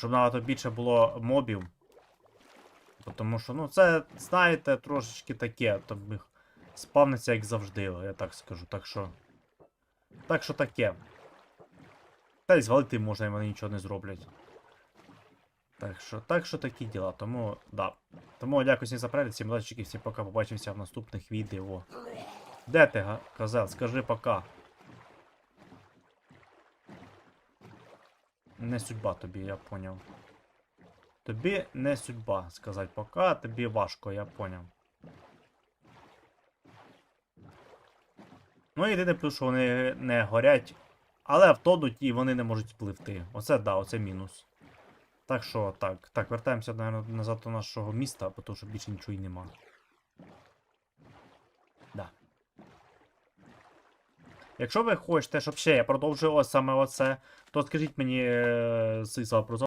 Щоб набагато більше було мобів. Тому що, ну, це, знаєте, трошечки таке. Тобі спавниться, як завжди, я так скажу. Так що. Так що таке. Та й звалити можна, і вони нічого не зроблять. Так що, так що такі діла. Тому, да. Тому дякую всім за перегляд, всім лайчики, всім пока. Побачимося в наступних відео. Де ти, козел? Скажи пока. Не судьба тобі, я поняв. Тобі не судьба сказати пока, тобі важко, я поняв. Ну, єдине плюс, що вони не горять, але втонуть і вони не можуть спливти. Оце да, оце мінус. Так що так. Так, вертаємося, наверное, назад до нашого міста, тому що більше нічого і нема. Якщо ви хочете, щоб ще я продовжував саме оце, то скажіть мені е, Сисла про